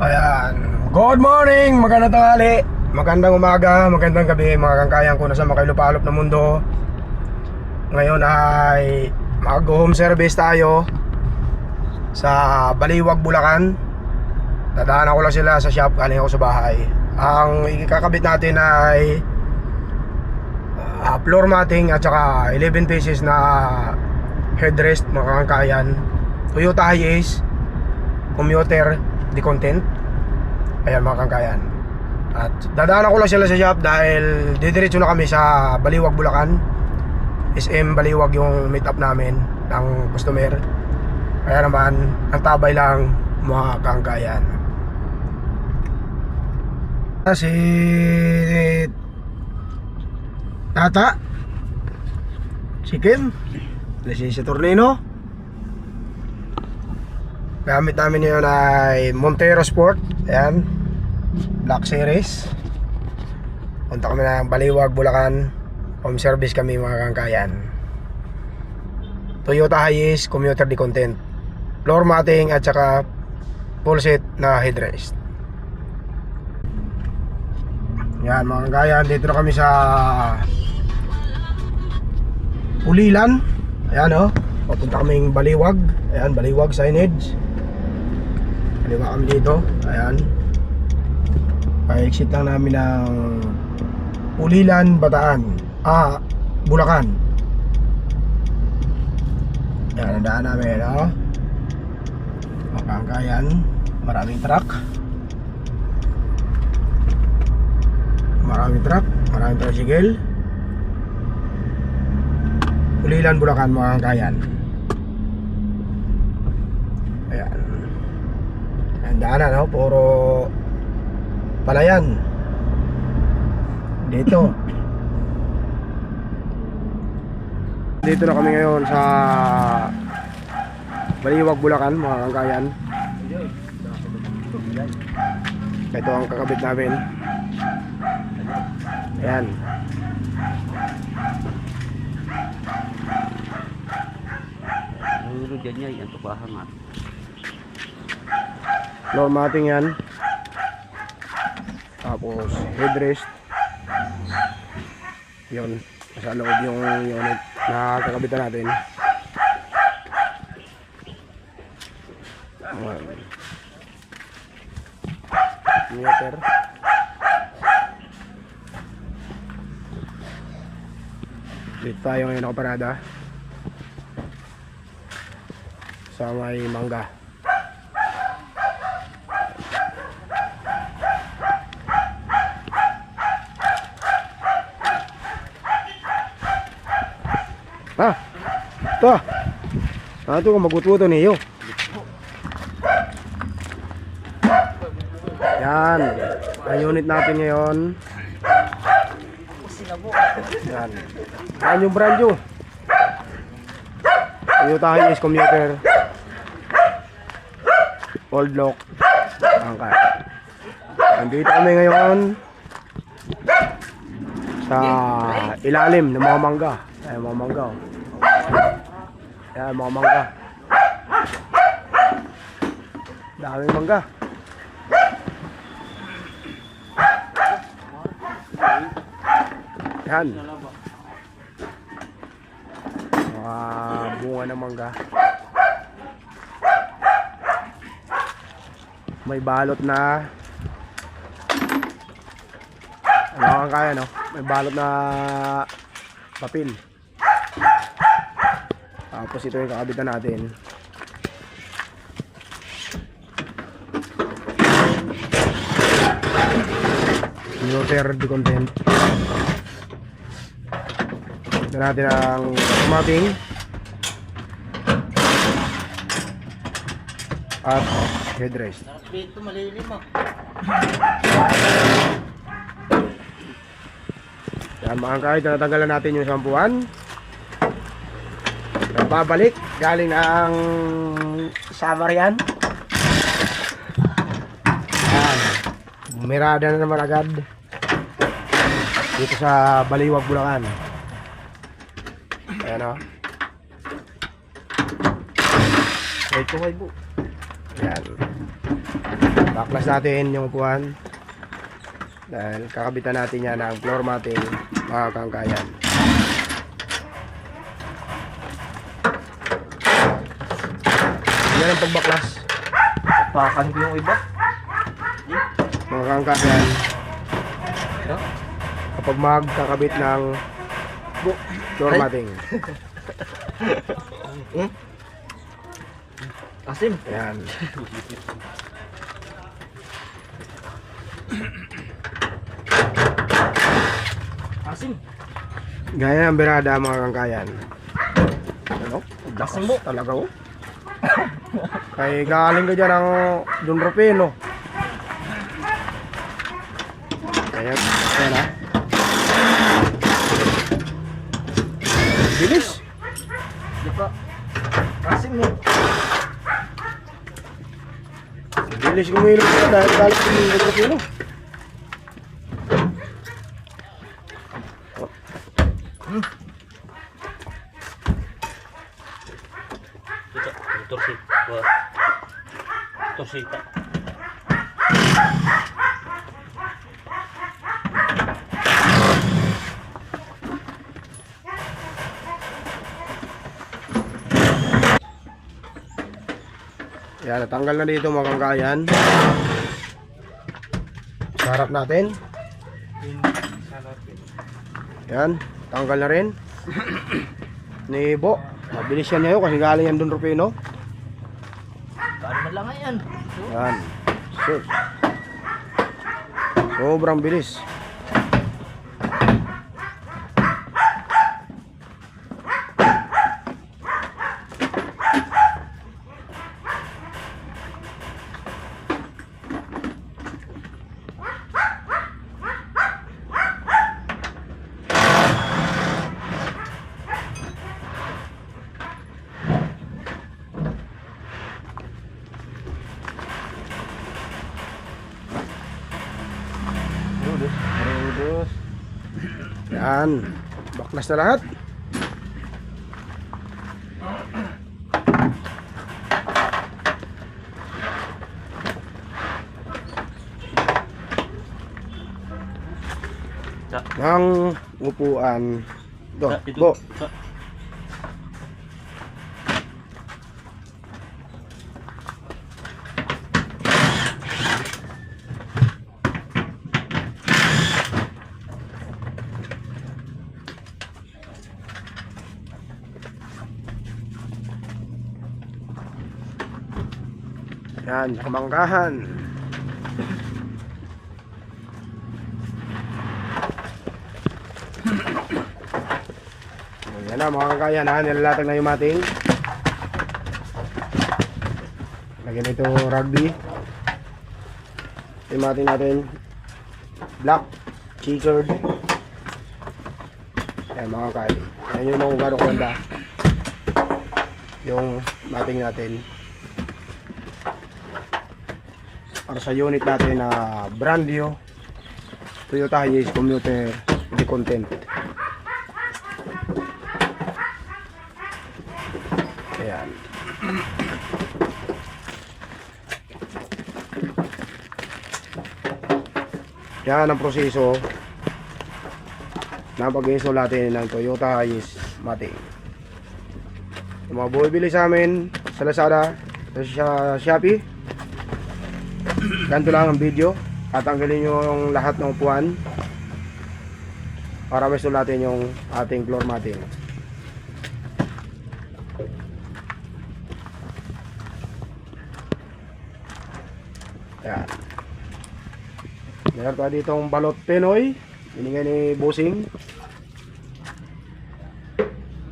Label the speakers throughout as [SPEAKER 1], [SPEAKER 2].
[SPEAKER 1] Ayan. Good morning, magandang tanghali, magandang umaga, magandang gabi mga kangkayang ko nasa makailupalop na mundo. Ngayon ay mag-home service tayo sa Baliwag, Bulacan. Dadaanan ko lang sila sa shop, galing ako sa bahay. Ang ikakabit natin ay uh, floor matting at saka 11 pieces na headrest mga kangkayan. Toyota Hiace, commuter, di content. Ayan mga kangkayan. At dadaanan ko lang sila sa shop dahil didiretso na kami sa Baliwag, Bulacan. SM Baliwag yung meet up namin ng customer. Kaya naman, ang tabay lang mga kangkayan. Si Tata Si Kim Si si Tornino Gamit namin yun ay Montero Sport. Ayan. Black Series. Punta kami ng Baliwag, Bulacan. Home service kami mga kangkayan. Toyota Hiace Commuter di content. Floor matting at saka Full set na headrest. Yan mga kangkayan. Dito na kami sa Pulilan. Ayan o oh. Papunta kaming Baliwag. Ayan Baliwag signage Kaliwa kami dito? Ayan. Pa-exit lang namin ng Pulilan, Bataan. Ah, Bulacan. Ayan ang daan namin o Makangkayan Maraming truck. Maraming truck Maraming tricycle. Pulilan, Bulacan, mga kangkayan Ayan Ang daanan, no? Puro Palayan. Dito. Dito na kami ngayon sa Baliwag, Bulacan, mga kangkayan. Ito ang kakabit namin. Ayan.
[SPEAKER 2] Ang ulo dyan niya, yan tukahan nga.
[SPEAKER 1] Floor matting yan. Tapos headrest. Yun. Nasa loob yung unit na kakabitan natin. Ayan. Meter. Dito tayo ngayon nakaparada. Sa may mangga. Ah, to. Ah, ito kung magutbuto niyo. Yan. Ang unit natin ngayon. Yan. Yan yung brand new. Toyota Hiace commuter. Old lock. Angkat. Nandito kami ngayon sa ilalim ng mga mangga. Ay, mga mangga. oh. Yan, mga mangga. Daming mangga. Yan. Mga bunga ng mangga. May balot na ano ang kaya no? May balot na papel. Tapos ito yung kakabitan natin. Commuter di content. Ito natin ang mapping. At headrest.
[SPEAKER 2] Dito malilim ah.
[SPEAKER 1] Yan mga kahit natanggalan natin yung sampuan. Nagbabalik galing ang summer yan. Yan. Bumirada na naman agad. Dito sa Baliwag, Bulacan. Ayan o. Wait ko, wait po. Yan. Baklas natin yung upuan. Dahil kakabitan natin yan ng floor matting mga kangkayan. Yan ang pagbaklas.
[SPEAKER 2] Pakan ko yung iba.
[SPEAKER 1] Mga kangkayan. Kapag magkakabit ng floor
[SPEAKER 2] Ay.
[SPEAKER 1] matting.
[SPEAKER 2] Asim.
[SPEAKER 1] Ayan.
[SPEAKER 2] Asim.
[SPEAKER 1] Gaya ng berada mga kangkayan. Ano?
[SPEAKER 2] Asim mo.
[SPEAKER 1] Talaga oh. Kay galing ka dyan ng Don Rufino. Ayan. Ayan ha. Bilis.
[SPEAKER 2] Diba? Asim mo.
[SPEAKER 1] Bilis kumilog ka dahil galing ka Rufino.
[SPEAKER 2] Ito, torsi. Torsita.
[SPEAKER 1] Ayan, natanggal na dito mga kangkayan. Sarap natin. Ayan, tanggal na rin. Ni Bo. Mabilis yan ngayon kasi galing yan Don Rufino.
[SPEAKER 2] Paano man lang yan?
[SPEAKER 1] Yan. Sus. Sobrang bilis. Yan. Baklas na lahat. Ng upuan. Do,
[SPEAKER 2] Sa,
[SPEAKER 1] bo.
[SPEAKER 2] Sa.
[SPEAKER 1] Yan, kamangkahan. Yan na mga kakayan ha, nilalatag na yung mating. Lagyan ito rugby. Yung mating natin, black, checkered. Yan mga kakayan. Yan yung mga gano'ng ganda. Yung mating natin. Para sa unit natin na brand new Toyota Hiace commuter di content. Ayan. Yan ang proseso na pag-install natin ng Toyota Hiace Matic. Yung mga bumibili sa amin sa Lazada sa Shopee Ganito lang ang video. Tatanggalin nyo yung lahat ng upuan para may natin yung ating floor matting. Yan. Meron pa ditong balot Pinoy. Binigay ni Busing.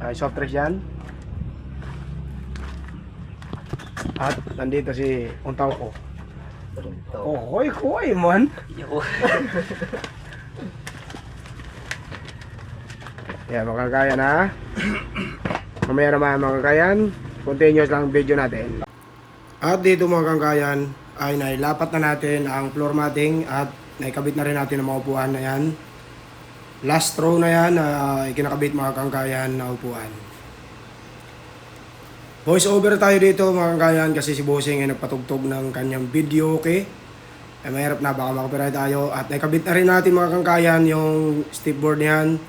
[SPEAKER 1] Ay, soft drinks yan. At nandito si Untaw ko. Oh, hoy, hoy, man. Yan, makakaya na. Mamaya naman mga kakayan, continuous lang ang video natin. At dito mga kakayan, ay nailapat na natin ang floor matting at naikabit na rin natin ang mga upuan na yan. Last row na yan na ikinakabit mga kangkayan na upuan. Voice over tayo dito mga kangkayan kasi si Bossing ay nagpatugtog ng kanyang video okay. Eh, mahirap na, baka makapiright tayo. At nakabit na rin natin mga kangkayan yung stepboard niyan.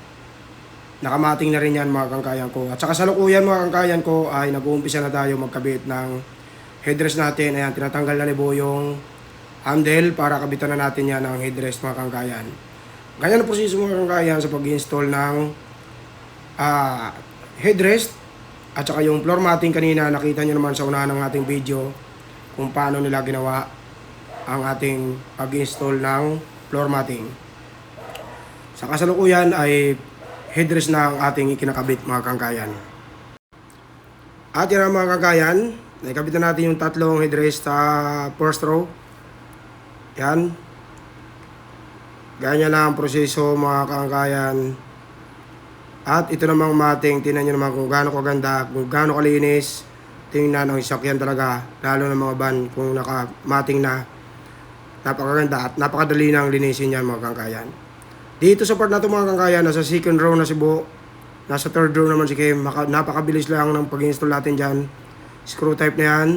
[SPEAKER 1] Nakamating na rin yan mga kangkayan ko. At saka sa lukuyan mga kangkayan ko ay nag-uumpisa na tayo magkabit ng headrest natin. Ayan, tinatanggal na ni Bo yung handle para kabitan na natin yan ng headrest mga kangkayan. Ganyan ang proseso mga kangkayan sa pag-install ng ah, headrest at saka yung floor matting kanina nakita nyo naman sa unahan ng ating video kung paano nila ginawa ang ating pag-install ng floor matting. Sa kasalukuyan ay headrest na ang ating ikinakabit mga kangkayan. At yan ang mga kangkayan, nakabit na natin yung tatlong headrest sa first row. Yan. Ganyan lang ang proseso mga kangkayan. At ito namang mating, tingnan nyo naman kung gaano kaganda, kung gaano kalinis. Tingnan ang isakyan talaga, lalo ng mga van kung nakamating na. Napakaganda at napakadali nang linisin yan mga kangkayan. Dito sa part na ito mga kangkayan, nasa second row na si Bo. Nasa third row naman si Kim. Napakabilis lang ng pag-install natin dyan. Screw type na yan.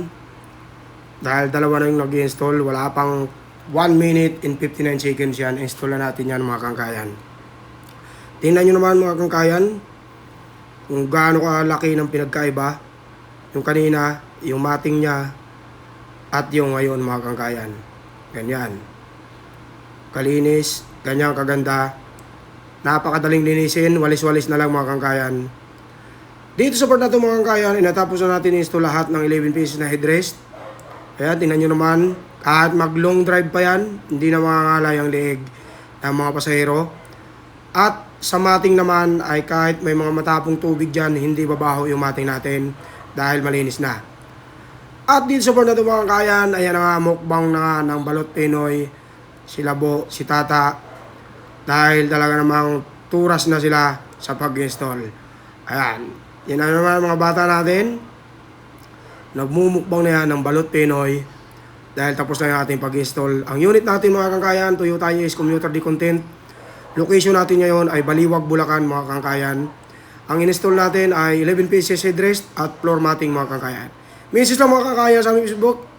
[SPEAKER 1] Dahil dalawa na yung nag-install, wala pang 1 minute and 59 seconds yan. Install na natin yan mga kangkayan. Tingnan nyo naman mga kangkayan kung gaano kalaki ng pinagkaiba. Yung kanina, yung mating niya at yung ngayon mga kangkayan. Ganyan. Kalinis, ganyan kaganda. Napakadaling linisin, walis-walis na lang mga kangkayan. Dito sa part na ito mga kangkayan, inatapos na natin install lahat ng 11 pieces na headrest. Ayan, tingnan nyo naman, kahit mag long drive pa yan, hindi na mangangalay ang leeg ng mga pasahero. At sa mating naman ay kahit may mga matapong tubig dyan, hindi babaho yung mating natin dahil malinis na. At dito sa part na ito mga kayan, ayan na nga mukbang na ng Balot Pinoy, si Labo, si Tata, dahil talaga namang turas na sila sa pag-install. Ayan, yan na naman mga bata natin, nagmumukbang na yan ng Balot Pinoy, dahil tapos na yung ating pag-install. Ang unit natin mga kangkayan, Toyota is Commuter D Content, Location natin ngayon ay Baliwag, Bulacan mga kangkayan. Ang install natin ay 11 pieces headrest at floor matting mga kangkayan. Message lang mga kangkayan sa aming Facebook.